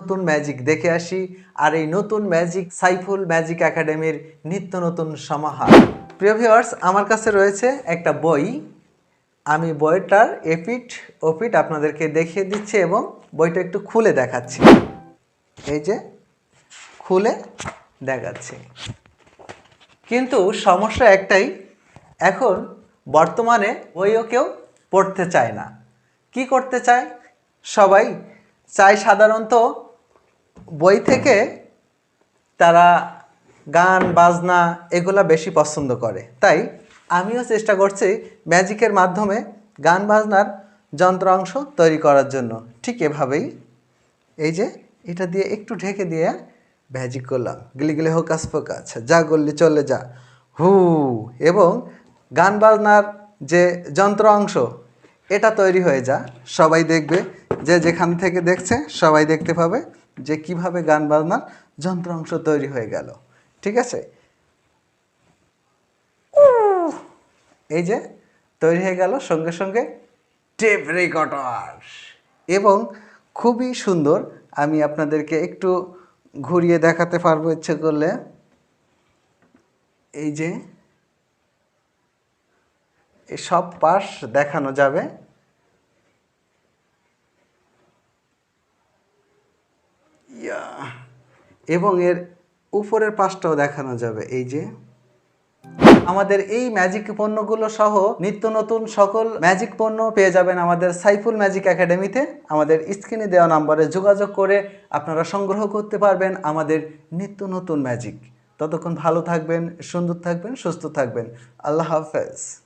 নতুন ম্যাজিক দেখে আসি, আর এই নতুন ম্যাজিক সাইফুল ম্যাজিক একাডেমির নিত্য নতুন সমাহার। প্রিয় ভিউয়ার্স আমার কাছে রয়েছে একটা বই। আমি বইটার এপিট ওপিট আপনাদেরকে দেখিয়ে দিচ্ছি এবং বইটা একটু খুলে দেখাচ্ছি। এই যে, খুলে দেখাচ্ছি। কিন্তু সমস্যা একটাই, এখন বর্তমানে বইও কেউ পড়তে চায় না। কি করতে চায়? সবাই চায় সাধারণত বই থেকে তারা গান, বাজনা এগুলা বেশি পছন্দ করে। তাই আমিও চেষ্টা করছি ম্যাজিকের মাধ্যমে গান, বাজনার যন্ত্রাংশ তৈরি করার জন্য। ঠিক এভাবেই এই যে এটা দিয়ে একটু ঢেকে দিয়ে ম্যাজিক করলাম। গিলি গিলি হোকাস ফোকাস যা করলি চলে যা। হু, এবং গান, বাজনার যে যন্ত্র অংশ, এটা তৈরি হয়ে যা। সবাই দেখবে, যে যেখান থেকে দেখছে, সবাই দেখতে পাবে। যে কীভাবে গান বাজনার যন্ত্রাংশ তৈরি হয়ে গেল। ঠিক আছে? এই যে তৈরি হয়ে গেল সঙ্গে সঙ্গে টেপ রেকর্ডার এবং খুবই সুন্দর আমি আপনাদেরকে একটু ঘুরিয়ে দেখাতে পারব ইচ্ছে করলে। এই যে এই সব পাশ দেখানো যাবে। এবং এর উপরের পাশটাও দেখানো যাবে, এই যে। আমাদের এই ম্যাজিক পণ্যগুলো সহ নিত্য নতুন সকল ম্যাজিক পণ্য পেয়ে যাবেন আমাদের সাইফুল ম্যাজিক একাডেমিতে আমাদের স্ক্রিনে দেওয়া নাম্বারে যোগাযোগ করে আপনারা সংগ্রহ করতে পারবেন আমাদের নিত্য নতুন ম্যাজিক ততক্ষণ ভালো থাকবেন, সুন্দর থাকবেন, সুস্থ থাকবেন। আল্লাহ হাফেজ।